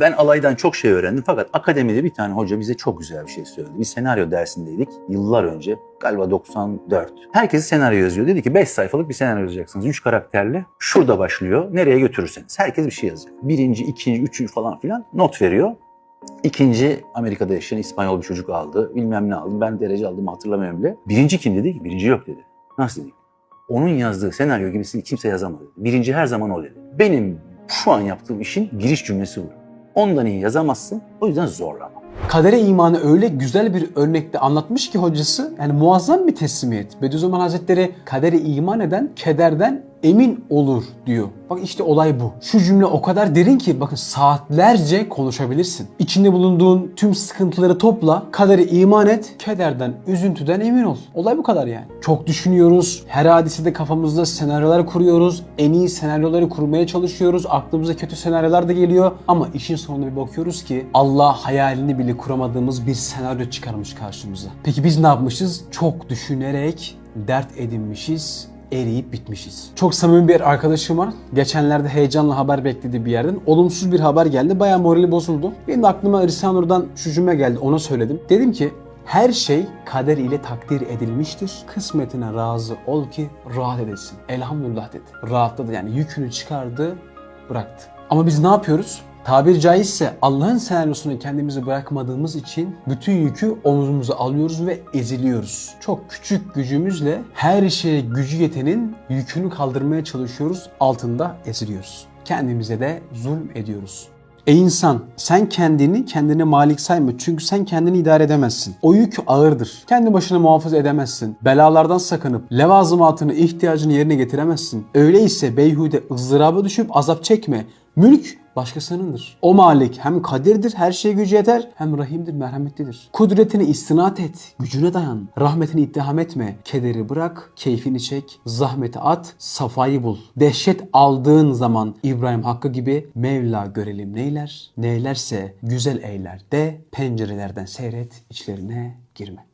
Ben alaydan çok şey öğrendim fakat akademide bir tane hoca bize çok güzel bir şey söyledi. Bir senaryo dersindeydik yıllar önce. Galiba 94. Herkes senaryo yazıyor. Dedi ki 5 sayfalık bir senaryo yazacaksınız. 3 karakterli. Şurada başlıyor. Nereye götürürseniz. Herkes bir şey yazacak. Birinci, ikinci, üçüncü falan filan not veriyor. İkinci Amerika'da yaşayan İspanyol bir çocuk aldı. Bilmem ne aldı. Ben derece aldım hatırlamıyorum bile. Birinci kim dedi ki? Birinci yok dedi. Nasıl dedik? Onun yazdığı senaryo gibisini kimse yazamadı. dedi. Birinci her zaman o dedi. Benim şu an yaptığım işin giriş cümlesi bu. Ondan iyi yazamazsın. O yüzden zorlama. Kadere imanı öyle güzel bir örnekte anlatmış ki hocası yani muazzam bir teslimiyet. Bediüzzaman Hazretleri kadere iman eden kederden emin olur diyor. Bak işte olay bu. Şu cümle o kadar derin ki bakın saatlerce konuşabilirsin. İçinde bulunduğun tüm sıkıntıları topla, kadere iman et, kederden, üzüntüden emin ol. Olay bu kadar yani. Çok düşünüyoruz, her hadisede kafamızda senaryolar kuruyoruz, en iyi senaryoları kurmaya çalışıyoruz, aklımıza kötü senaryolar da geliyor ama işin sonunda bir bakıyoruz ki Allah hayalini bile kuramadığımız bir senaryo çıkarmış karşımıza. Peki biz ne yapmışız? Çok düşünerek dert edinmişiz, eriyip bitmişiz. Çok samimi bir arkadaşım var. Geçenlerde heyecanla haber bekledi bir yerden. Olumsuz bir haber geldi. Bayağı morali bozuldu. Benim de aklıma Risale-i Nur'dan şu cümle geldi. Ona söyledim. Dedim ki her şey kader ile takdir edilmiştir. Kısmetine razı ol ki rahat edesin. Elhamdülillah dedi. Rahatladı yani yükünü çıkardı, bıraktı. Ama biz ne yapıyoruz? Tabiri caizse Allah'ın senaryosuna kendimizi bırakmadığımız için bütün yükü omuzumuza alıyoruz ve eziliyoruz. Çok küçük gücümüzle her şeye gücü yetenin yükünü kaldırmaya çalışıyoruz, altında eziliyoruz. Kendimize de zulm ediyoruz. Ey insan sen kendini kendine malik sayma çünkü sen kendini idare edemezsin. O yük ağırdır. Kendi başına muhafaza edemezsin. Belalardan sakınıp levazımatını ihtiyacını yerine getiremezsin. Öyleyse beyhude ızdıraba düşüp azap çekme. Mülk başkasınındır. O malik hem kadirdir, her şeye gücü yeter, hem rahimdir, merhametlidir. Kudretini istinat et, gücüne dayan. Rahmetini ittiham etme. Kederi bırak, keyfini çek, zahmeti at, safayı bul. Dehşet aldığın zaman İbrahim Hakkı gibi Mevla görelim neyler, neylerse güzel eyler de pencerelerden seyret, içlerine girme.